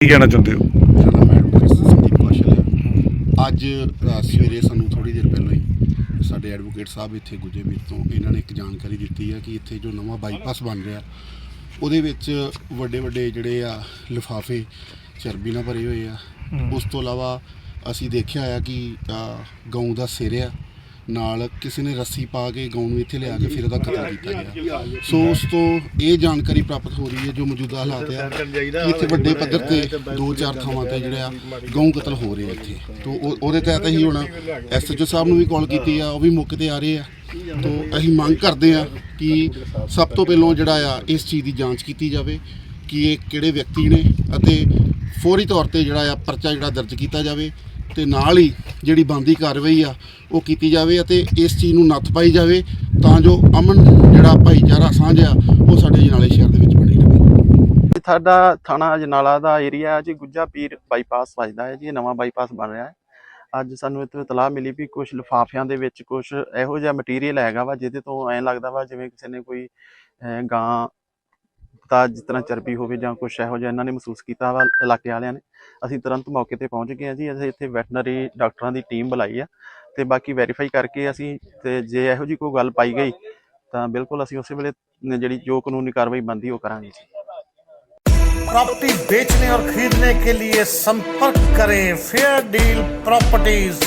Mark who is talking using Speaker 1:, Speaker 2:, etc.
Speaker 1: ਕੀ ਕਹਿਣਾ ਚਾਹੁੰਦੇ ਹੋ?
Speaker 2: ਮੇਰਾ ਨਾਮ ਐਡਵੋਕੇਟ ਸੰਦੀਪ ਕੌਸ਼ਲ ਹੈ। ਅੱਜ ਅ, ਸਵੇਰੇ ਸਾਨੂੰ ਥੋੜੀ ਦੇਰ ਪਹਿਲਾਂ ਹੀ ਸਾਡੇ ਐਡਵੋਕੇਟ ਸਾਹਿਬ ਇੱਥੇ ਗੁਜੇ ਮੀਤ ਤੋਂ ਇਹਨਾਂ ਨੇ ਇੱਕ ਜਾਣਕਾਰੀ ਦਿੱਤੀ ਹੈ ਕਿ ਇੱਥੇ ਜੋ ਨਵਾਂ ਬਾਈਪਾਸ ਬਣ ਰਿਹਾ ਉਹਦੇ ਵਿੱਚ ਵੱਡੇ ਵੱਡੇ ਜਿਹੜੇ ਆ ਲਿਫਾਫੇ ਚਰਬੀ ਨਾਲ ਭਰੇ ਹੋਏ ਆ। ਉਸ ਤੋਂ ਇਲਾਵਾ ਅਸੀਂ ਦੇਖਿਆ ਆ ਕਿ ਅ, ਗਊ ਦਾ ਸਿਰ ਆ ਨਾਲ ਕਿਸੇ ਨੇ ਰੱਸੀ ਪਾ ਕੇ ਗਊ ਨੂੰ ਇੱਥੇ ਲਿਆ ਕੇ ਫਿਰ ਉਹਦਾ ਕਤਲ ਕੀਤਾ ਗਿਆ। ਸੋ ਉਸ ਤੋਂ ਇਹ ਜਾਣਕਾਰੀ ਪ੍ਰਾਪਤ ਹੋ ਰਹੀ ਹੈ ਜੋ ਮੌਜੂਦਾ ਹਾਲਾਤ ਆ। ਕਿ ਇੱਥੇ ਵੱਡੇ ਪੱਧਰ ਤੇ ਦੋ ਚਾਰ ਥਾਵਾਂ ਤੇ ਜਿਹੜੇ ਆ ਗਊ ਕਤਲ ਹੋ ਰਹੇ ਇੱਥੇ। ਤੋਂ ਉਹ- ਉਹਦੇ ਤਹਿਤ ਅਸੀਂ ਹੁਣ ਐਸਐਚਓ ਸਾਹਿਬ ਨੂੰ ਵੀ ਕਾਲ ਕੀਤੀ ਆ ਉਹ ਵੀ ਮੌਕੇ ਤੇ ਆ ਰਹੇ ਆ। ਤੋਂ ਅਸੀਂ ਮੰਗ ਕਰਦੇ ਆ ਕਿ ਸਭ ਤੋਂ ਪਹਿਲਾਂ ਜਿਹੜਾ ਆ ਇਸ ਚੀਜ਼ ਦੀ ਜਾਂਚ ਕੀਤੀ ਜਾਵੇ ਕਿ ਇਹ ਕਿਹੜੇ ਵਿਅਕਤੀ ਨੇ ਅਤੇ ਫੌਰੀ ਤੌਰ ਤੇ ਜਿਹੜਾ ਆ ਪਰਚਾ ਜਿਹੜਾ ਦਰਜ ਕੀਤਾ ਜਾਵੇ। ਤੇ ਨਾਲ ਹੀ ਜਿਹੜੀ ਬੰਦੀ ਕਾਰਵਾਈ ਆ, ਉਹ ਕੀਤੀ ਜਾਵੇ ਅਤੇ ਇਸ ਚੀਜ਼ ਨੂੰ ਨੱਥ ਪਾਈ ਜਾਵੇ ਤਾਂ ਜੋ ਅਮਨ, ਜਿਹੜਾ ਭਾਈਚਾਰਾ ਸਾਂਝ ਆ, ਉਹ ਸਾਡੇ ਜਨਾਲੇ ਸ਼ਹਿਰ ਦੇ ਵਿੱਚ ਬਣੀ ਰਹੇ।
Speaker 3: ਸਾਡਾ ਥਾਣਾ ਅਜਨਾਲਾ ਦਾ ਏਰੀਆ ਜੀ, ਗੁੱਜਾ ਪੀਰ ਬਾਈਪਾਸ ਵੱਜਦਾ ਹੈ ਜੀ, ਇਹ ਨਵਾਂ ਬਾਈਪਾਸ ਬਣ ਰਿਹਾ ਹੈ। ਅੱਜ ਸਾਨੂੰ ਇੱਥੇ ਇਤਲਾਹ ਮਿਲੀ ਵੀ ਕੁਝ ਲਿਫਾਫਿਆਂ ਦੇ ਵਿੱਚ ਕੁਝ ਇਹੋ ਜਿਹਾ ਮਟੀਰੀਅਲ ਹੈਗਾ ਵਾ, ਜਿਹਦੇ ਤੋਂ ਐਂ ਲੱਗਦਾ ਵਾ ਜਿਵੇਂ ਕਿਸੇ ਨੇ ਕੋਈ ਗਾਂ ਦਾ ਜਿਸ ਤਰ੍ਹਾਂ ਚਰਬੀ ਹੋਵੇ ਜਾਂ ਕੁਝ ਇਹੋ ਜਿਹਾ ਇਹਨਾਂ ਨੇ ਮਹਿਸੂਸ ਕੀਤਾ ਵਾ ਇਲਾਕੇ ਵਾਲਿਆਂ ਨੇ ਅਸੀਂ ਤੁਰੰਤ ਮੌਕੇ ਤੇ ਪਹੁੰਚ ਗਏ ਹਾਂ ਜੀ ਅਸੀਂ ਇੱਥੇ ਵੈਟਰਨਰੀ ਡਾਕਟਰਾਂ ਦੀ ਟੀਮ ਬੁਲਾਈ ਆ ਤੇ ਬਾਕੀ ਵੈਰੀਫਾਈ ਕਰਕੇ ਅਸੀਂ ਤੇ ਜੇ ਇਹੋ ਜਿਹੀ ਕੋਈ ਗੱਲ ਪਾਈ ਗਈ ਤਾਂ ਬਿਲਕੁਲ ਅਸੀਂ ਉਸੇ ਵੇਲੇ ਜਿਹੜੀ ਜੋ ਕਾਨੂੰਨੀ ਕਾਰਵਾਈ ਬਣਦੀ ਉਹ ਕਰਾਂਗੇ ਜੀ
Speaker 4: प्रॉपर्टी बेचने और खरीदने के लिए संपर्क करें फेयर डील प्रॉपर्टीज